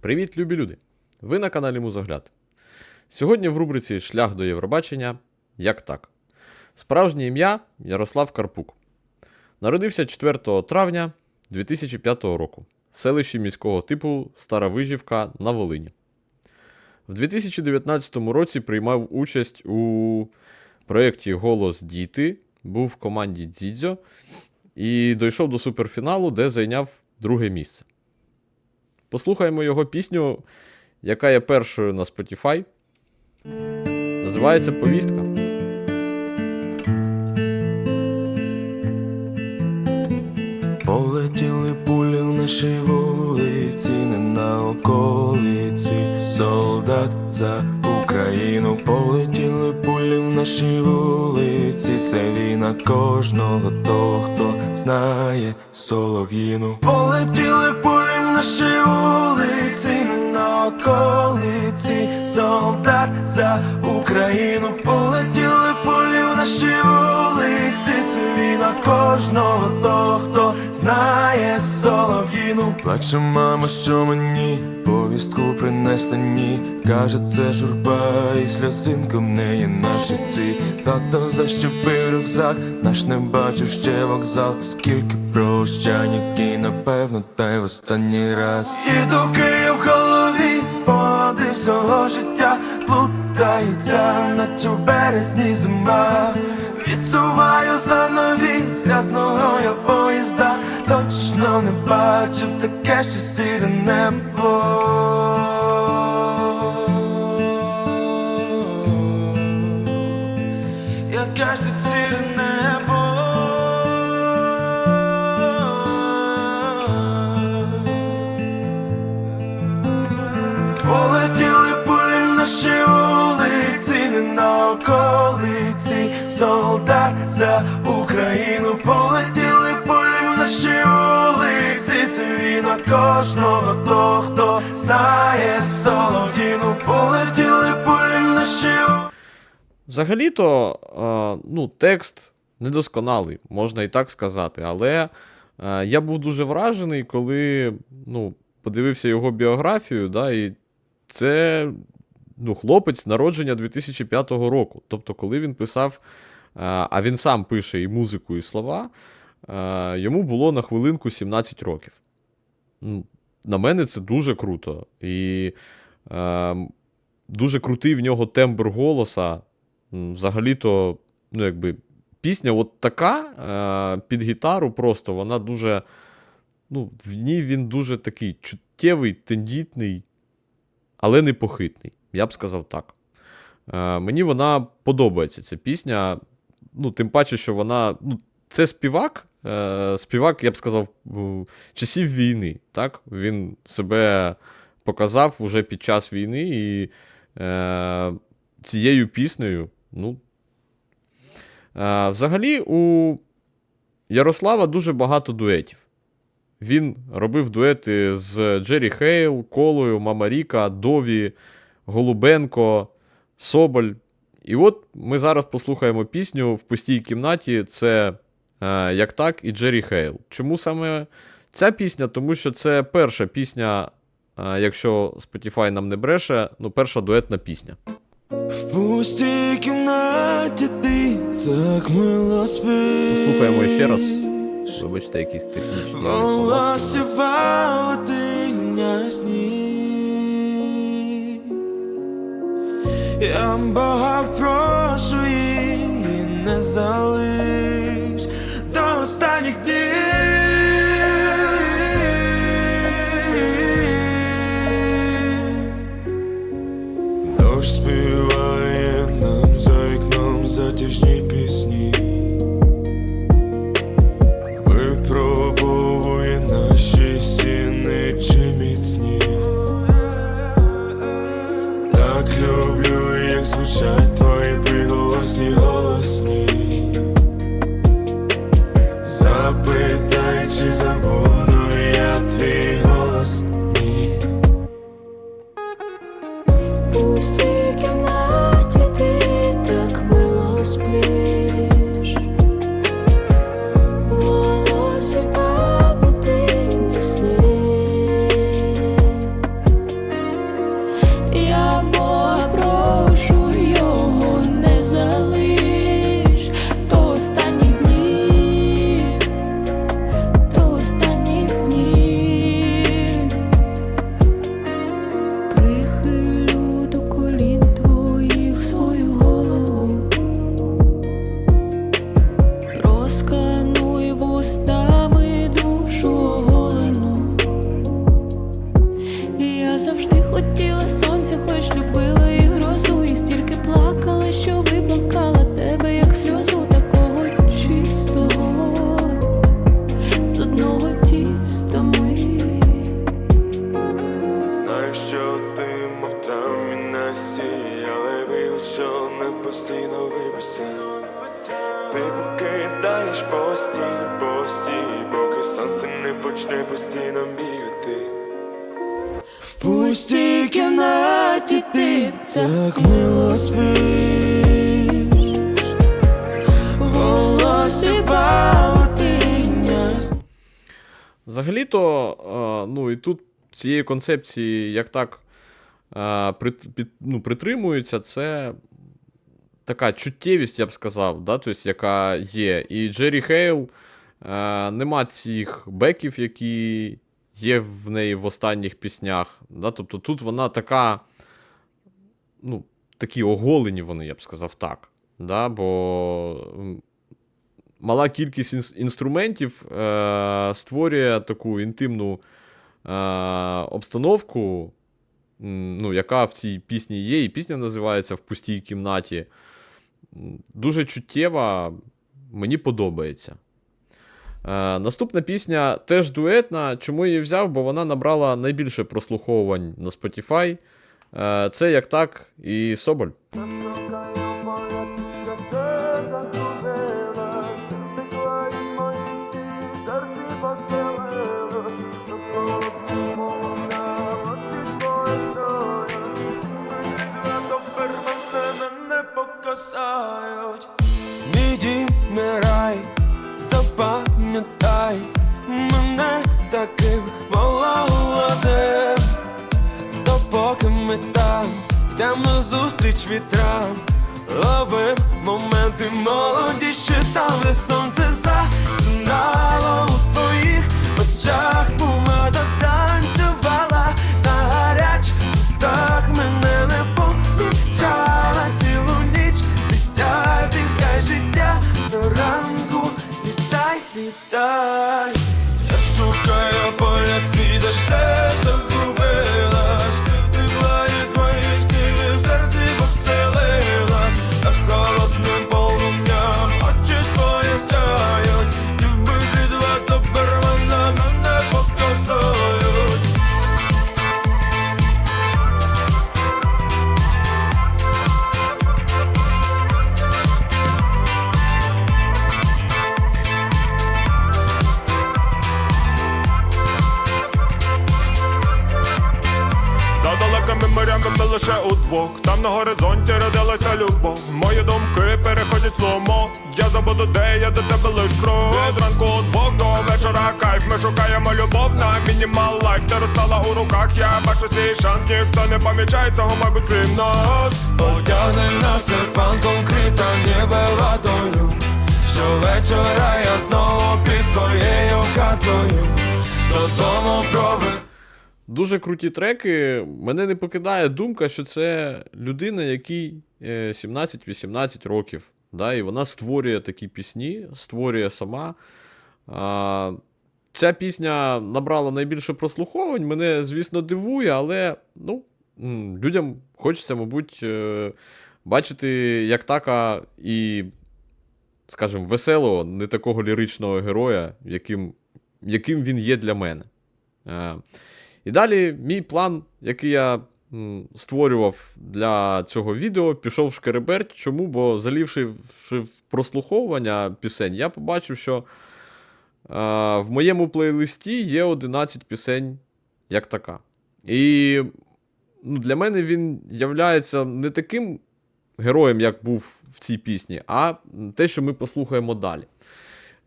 Привіт, любі люди! Ви на каналі Музогляд. Сьогодні в рубриці Шлях до Євробачення Як так. Справжнє ім'я Ярослав Карпук. Народився 4 травня 2005 року в селищі міського типу Стара Вижівка на Волині. В 2019 році приймав участь у проєкті Голос Діти, був в команді Дзідзьо і дійшов до суперфіналу, де зайняв друге місце. Послухаємо його пісню, яка є першою на Spotify. Називається Повістка. Полетіли пулі в наші вулиці, не на околиці, солдат за Україну, полетіли пулі в наші вулиці, це війна кожного того, хто знає солов'їну. Полетіли пулі в наші вулиці, на околиці, солдат за Україну, полетіли пулі в наші вулиці, це війна кожного того, хто знає солов'їну. Плаче мама, що мені повістку принесла ні. Каже, це журба, і сльозинка в неї на щиці. Тато защепив рюкзак, наш не бачив ще вокзал. Скільки прощань, які напевно, та й в останній раз. І доки в голові спогади всього життя плутаються, наче в березні зима. Відсуваю занавіс грязного я не бачив таке ще сіре небо. Яке ж тут небо. Полетіли пулі наші вулиці, не на околиці, солдат за Україну, полетіли пулі в наші вулиці, це кожного того, хто знає солов'їну, полетіли пулі в наші. Взагалі-то, е, ну, текст недосконалий, можна і так сказати. Але е, я був дуже вражений, коли ну, подивився його біографію, да, і це ну, хлопець народження 2005 року. Тобто, коли він писав, е, а він сам пише і музику, і слова, йому було на хвилинку 17 років. На мене це дуже круто. І е, дуже крутий в нього тембр голоса. Взагалі-то, ну, якби, пісня от така е, під гітару просто, вона дуже. Ну, в ній він дуже такий чуттєвий, тендітний, але непохитний. Я б сказав так. Е, мені вона подобається, ця пісня. Ну, тим паче, що вона. Ну, це співак. Е, співак, я б сказав, часів війни. Так? Він себе показав уже під час війни і е, цією піснею. Ну, е, взагалі, у Ярослава дуже багато дуетів. Він робив дуети з Джері Хейл, Колою, Мама Ріка, Дові, Голубенко, Соболь. І от ми зараз послухаємо пісню в пустій кімнаті. Це Як так і Джері Хейл. Чому саме ця пісня? Тому що це перша пісня, е, якщо Spotify нам не бреше, ну, перша дуетна пісня. В пустій кімнаті ти так мило спиш. Слухаємо ще раз. Вибачте, якісь технічні неполадки. павутиння сні Я Бога прошу її не залиш До останніх днів тут цієї концепції, як так ну, притримуються, це така чуттєвість, я б сказав, да? тобто, яка є. І Джері Хейл нема цих беків, які є в неї в останніх піснях. Да? Тобто тут вона така, ну, такі оголені вони, я б сказав так. Да? Бо мала кількість інструментів е, створює таку інтимну обстановку, ну, яка в цій пісні є, і пісня називається В пустій кімнаті. Дуже чуттєва, мені подобається. Е, наступна пісня теж дуетна. Чому її взяв? Бо вона набрала найбільше прослуховувань на Spotify. Е, це як так і Соболь. Додому проведу Дуже круті треки. Мене не покидає думка, що це людина, якій е, 17-18 років. Да, і вона створює такі пісні, створює сама. А, ця пісня набрала найбільше прослуховувань. Мене, звісно, дивує, але ну, людям хочеться, мабуть, е, бачити як така і, скажімо, веселого, не такого ліричного героя, яким, яким він є для мене. Е, і далі мій план, який я створював для цього відео, пішов в шкереберть. Чому? Бо залівши в, прослуховування пісень, я побачив, що е, в моєму плейлисті є 11 пісень як така. І ну, для мене він являється не таким героєм, як був в цій пісні, а те, що ми послухаємо далі.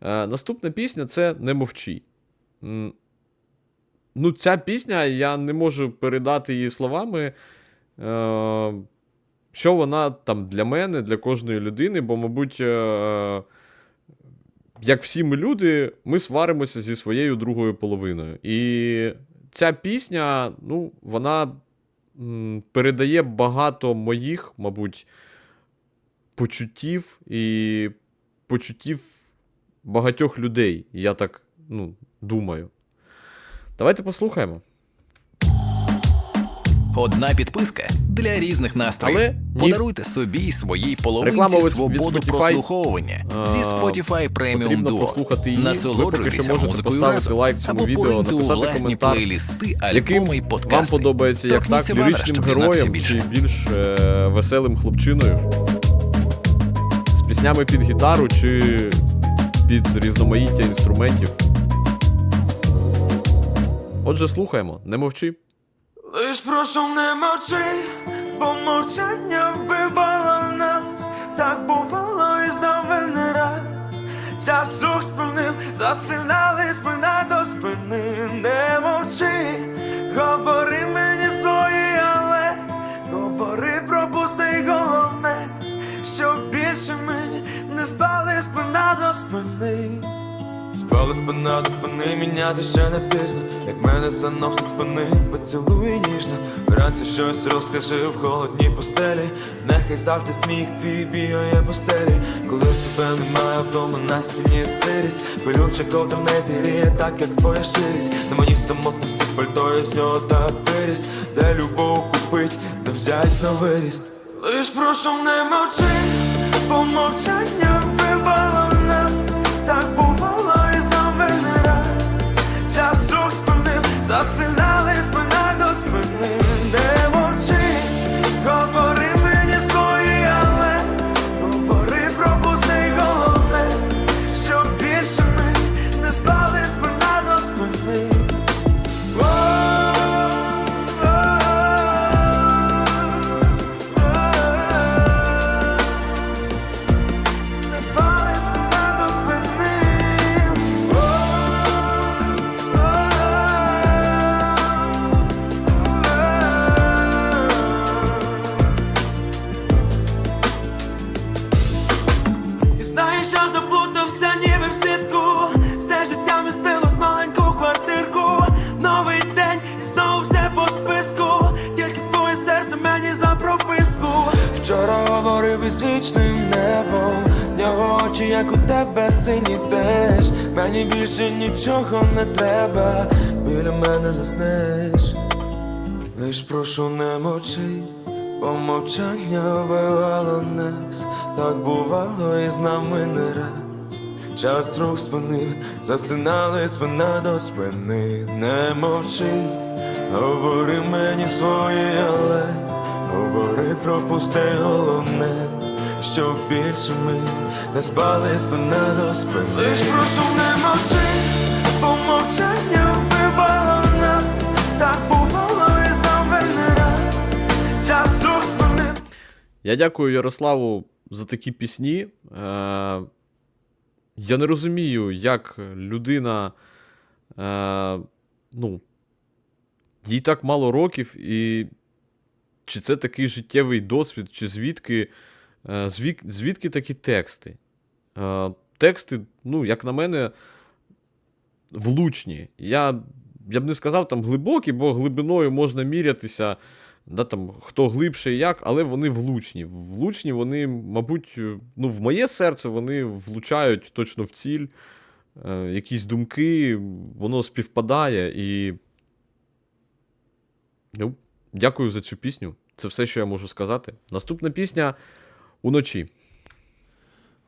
Е, наступна пісня це Не мовчи. Ну, ця пісня, я не можу передати її словами. Е, що вона там для мене, для кожної людини, бо, мабуть, е, як всі ми люди, ми сваримося зі своєю другою половиною. І ця пісня, ну, вона передає багато моїх, мабуть, почуттів і почуттів багатьох людей. Я так ну, думаю. Давайте послухаємо. Одна підписка для різних настроїв. Але ні. Подаруйте собі своїй половинці Реклама від- від свободу Spotify. прослуховування зі Spotify Premium Duo. Насолоджуйтеся музикою поставити разом лайк цьому або відео, написати власні коментар, плейлісти, альбоми і вам подобається як так, ліричним героєм чи більш е, веселим хлопчиною. З піснями під гітару чи під різноманіття інструментів. Отже, слухаємо, не мовчи. Лиш прошу не мовчи, бо мовчання вбивало нас, так бувало і знову не раз. Час рух спинив, засинали спина до спини, не мовчи, спина до спини, міняти ще не пізно. Як мене заносить спини, поцілуй ніжно. Вранці щось розкажи в холодній постелі. Нехай завжди сміх твій бігає по стелі. Коли тебе немає вдома на стіні сирість Колюча ковдра не зігріє так, як твоя щирість. На мені самотності пальто і з нього так виріс. Де любов купить, де взять на виріст. Лиш прошу не мовчи, бо мовчання вбивало нас. Так бувало очі, як у тебе сині теж? Мені більше нічого не треба. Біля мене заснеш. Лиш прошу не мовчи, бо мовчання вбивало нас, так бувало і з нами не раз. Час рух спинив, засинали спина до спини, не мовчи, говори мені своє, але говори, пропусти головне, що більше ми не спали спина до спини. Лиш прошу не мовчи, бо мовчання вбивало нас, так бувало і з не раз. Час рух спинив. Я дякую Ярославу за такі пісні. Е, я не розумію, як людина. Е, ну, їй так мало років, і чи це такий життєвий досвід, чи звідки, е, звік, звідки такі тексти? Е, тексти, ну, як на мене, влучні. Я, я б не сказав там глибокі, бо глибиною можна мірятися да, там, хто глибше і як, але вони влучні. Влучні вони, мабуть, е, ну, в моє серце вони влучають точно в ціль. Е, якісь думки, воно співпадає і. Ну, дякую за цю пісню. Це все, що я можу сказати. Наступна пісня уночі.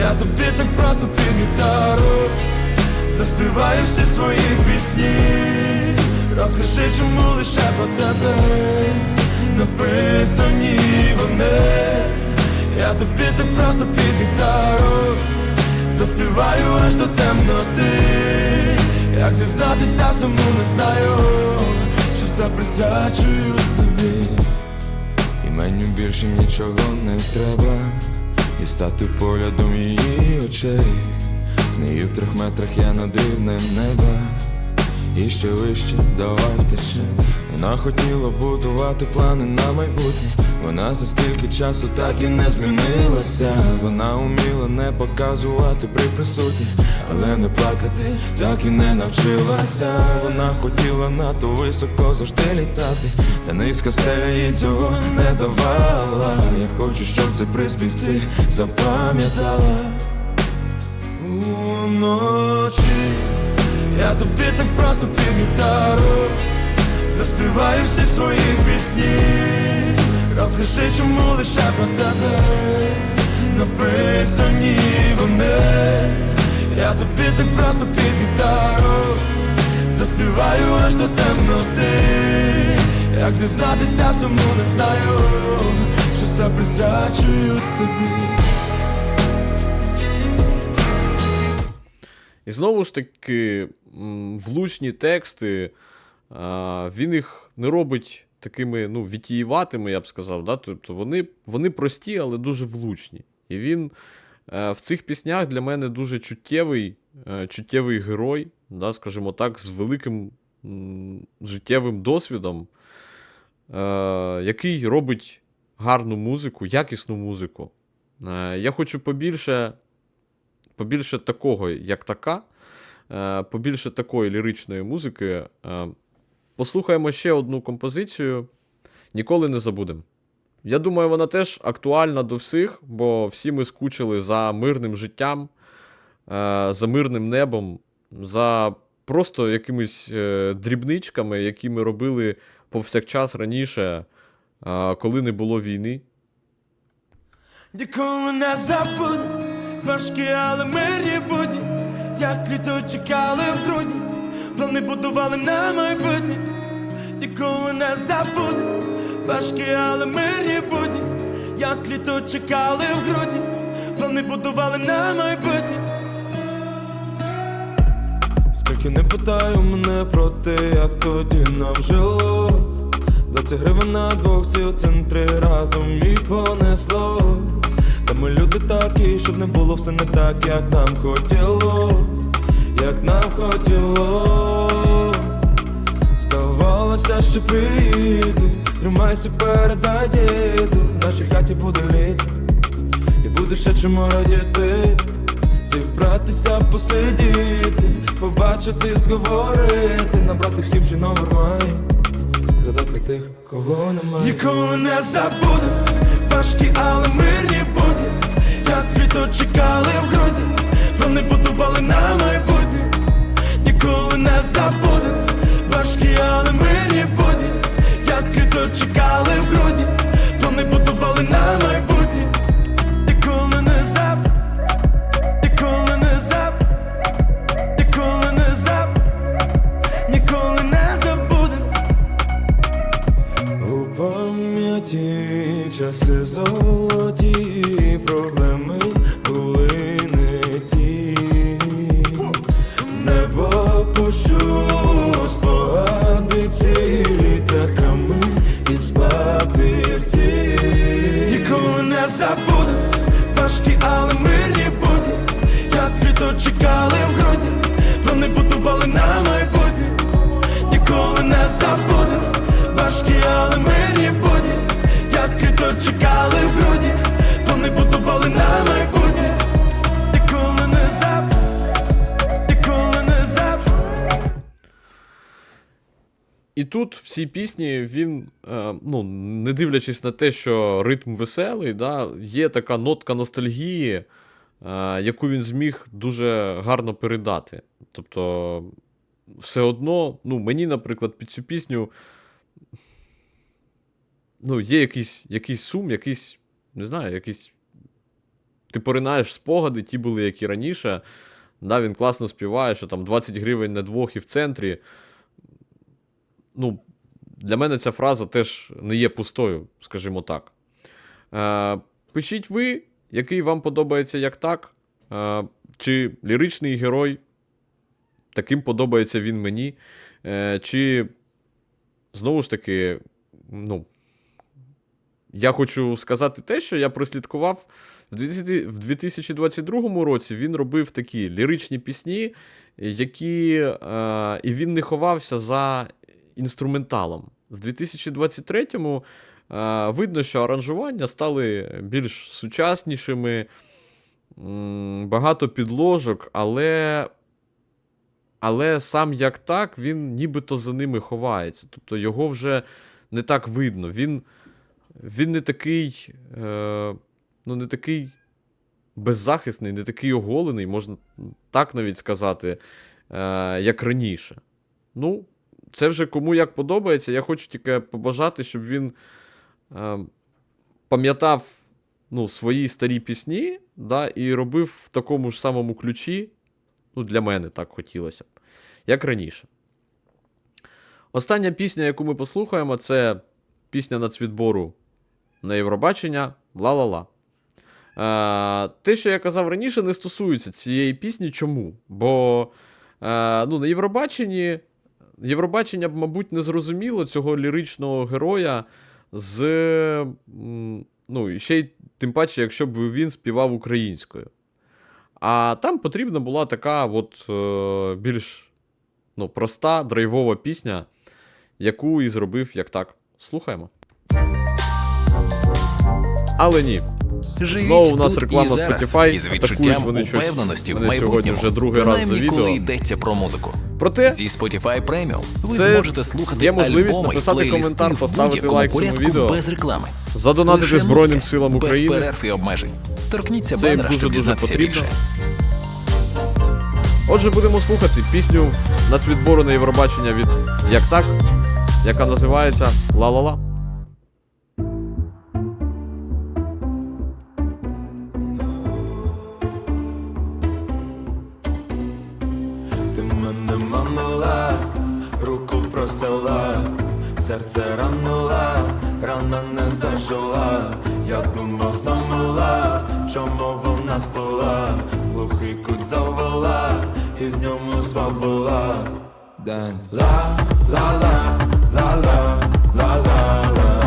я тобі так просто під гітару. Заспіваю всі свої пісні. Розкажи, чому лише про тебе. Написані вони. Я тобі так просто під гітару. Заспіваю аж до темноти. Як зізнатися всьому не знаю Що все присвячую тобі. І мені більше нічого не треба І стати поглядом її очей. З нею в трьох метрах я на дивне неба І ще вище, давай втечем Вона хотіла будувати плани на майбутнє Вона за стільки часу так і не змінилася. Вона уміла не показувати при присутні, але не плакати, так і не навчилася. Вона хотіла надто високо завжди літати, та низька стеля їй цього не давала. Я хочу, щоб цей приспів ти запам'ятала. Уночі я тобі так просто під гітару. Заспіваю всі свої пісні. Розкажи, чому лише про тебе. Написані вони. Я тобі так просто під гітару. Заспіваю аж до темноти. Як зізнатися всьому не знаю Що все присвячую тобі. І знову ж таки, влучні тексти, він їх не робить такими ну, вітієватими, я б сказав. Да? Тобто вони, вони прості, але дуже влучні. І він е, в цих піснях для мене дуже чуттєвий, е, чуттєвий герой, да, скажімо так, з великим життєвим досвідом, е, який робить гарну музику, якісну музику. Я хочу побільше побільше такого, як така, побільше такої ліричної музики. Е, Послухаємо ще одну композицію. Ніколи не забудемо. Я думаю, вона теж актуальна до всіх, бо всі ми скучили за мирним життям, е, за мирним небом, за просто якимись е, дрібничками, які ми робили повсякчас раніше, е, коли не було війни. Ніколи не забуду важкі, але мирні будні, як літо чекали в грудні, плани будували на майбутнє. Ніколи не забуду. Важкі, але мирні будні, як літо чекали в грудні, плани будували на майбутнє. Скільки не питаю мене про те, як тоді нам жилось. 20 гривень на двох ці у центрі разом і понеслось. Та ми люди такі, щоб не було все не так, як нам хотілось, як нам хотілось. Здавалося, що приїду, тримайся, передай діду В нашій хаті буде літо, і буде ще чому радіти. Зібратися, посидіти, побачити, зговорити, набрати всім ще номер має, згадати тих, кого немає. Ніколи не забуду, важкі, але мирні будні, як літо чекали в грудні, плани будували на майбутнє. Ніколи не забуде, важкі, але мирні будні, як літо чекали в грудні, І тут в цій пісні він, е, ну, не дивлячись на те, що ритм веселий, да, є така нотка ностальгії, е, яку він зміг дуже гарно передати. Тобто, все одно, ну, мені, наприклад, під цю пісню ну, є якийсь, якийсь сум, якийсь, не знаю, якийсь. Ти поринаєш спогади, ті були, як і раніше. Да, він класно співає, що там 20 гривень на двох і в центрі ну, для мене ця фраза теж не є пустою, скажімо так. Е, пишіть ви, який вам подобається як так, е, чи ліричний герой, таким подобається він мені, е, чи знову ж таки, ну, я хочу сказати те, що я прослідкував в 2022 році. Він робив такі ліричні пісні, які е, і він не ховався за інструменталом. В 2023-му е, видно, що аранжування стали більш сучаснішими, багато підложок, але. Але сам як так, він нібито за ними ховається. Тобто його вже не так видно. Він, він не такий. Е, ну, не такий беззахисний, не такий оголений, можна так навіть сказати, е, як раніше. Ну, це вже кому як подобається. Я хочу тільки побажати, щоб він е, пам'ятав ну, свої старі пісні да, і робив в такому ж самому ключі. Ну, для мене так хотілося б, як раніше. Остання пісня, яку ми послухаємо, це пісня нацвідбору на Євробачення Ла-ла-ла. Е, те, що я казав раніше, не стосується цієї пісні. Чому? Бо е, ну, на Євробаченні Євробачення б, мабуть, не зрозуміло цього ліричного героя з. Ну, і ще й тим паче, якщо б він співав українською. А там потрібна була така от е, більш ну, проста, драйвова пісня, яку і зробив як так. Слухаємо. Але ні. Живіть Знову у нас реклама Spotify, із відчуттям вони щось упевненості в майбутньому. сьогодні вже другий раз за відео. коли йдеться про музику. Проте Зі Spotify Premium ви Це зможете слухати є можливість альбоми, написати коментар, поставити лайк цьому відео, без реклами. задонатити Збройним силам без України. перерв і обмежень. Торкніться Це банера, щоб дуже-дуже потрібно. Отже, будемо слухати пісню нацвідбору на Євробачення від Як так, яка називається Ла-ла-ла. серце ранула, рана не зажила, я думав, знамила, чому вона сплила, глухий кут завела, і в ньому слабила. Dance. La la la la la la la la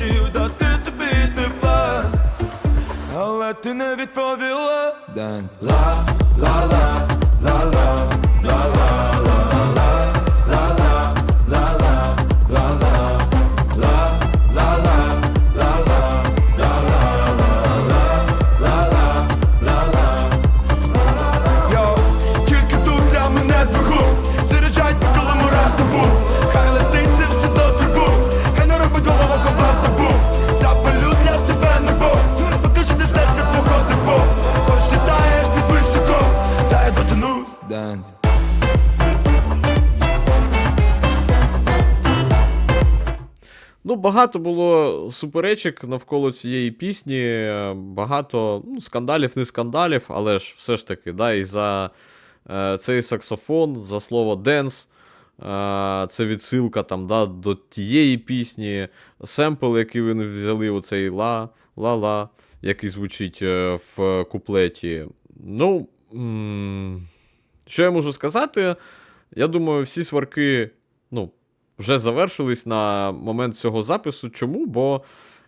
хотів дати тобі тепер, але ти не відповіла Dance. ла ла ла ла ла ла ла багато було суперечок навколо цієї пісні, е, багато ну, скандалів, не скандалів, але ж все ж таки, да, і за е, цей саксофон, за слово денс. Е, це відсилка там, да, до тієї пісні, семпл, який вони взяли, оцей ла, ла-ла, який звучить е, в куплеті. Ну, що я можу сказати? Я думаю, всі сварки, ну, вже завершились на момент цього запису. Чому? Бо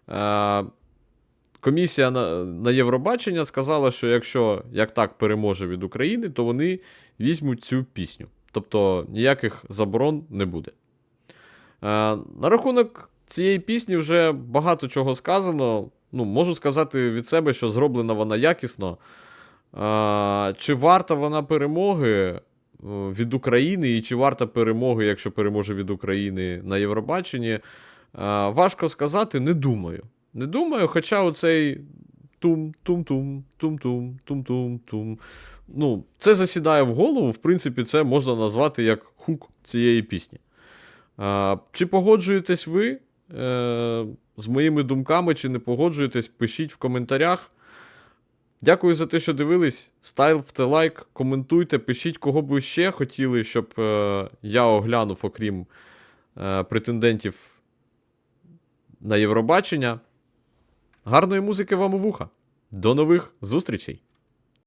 е, комісія на, на Євробачення сказала, що якщо як так переможе від України, то вони візьмуть цю пісню. Тобто ніяких заборон не буде. Е, на рахунок цієї пісні вже багато чого сказано. Ну, можу сказати від себе, що зроблена вона якісно. Е, чи варта вона перемоги? Е, від України, і чи варта перемоги, якщо переможе від України на Євробаченні. Е, Важко сказати, не думаю. Не думаю, хоча оцей тум-тум-тум, тум-тум, тум-тум-тум. Ну, це засідає в голову, в принципі, це можна назвати як хук цієї пісні. Е, Чи погоджуєтесь ви з моїми думками, чи не погоджуєтесь, пишіть в коментарях. Дякую за те, що дивились. Ставте лайк, коментуйте, пишіть, кого б ще хотіли, щоб е, я оглянув, окрім е, претендентів на Євробачення. Гарної музики вам у вуха. До нових зустрічей!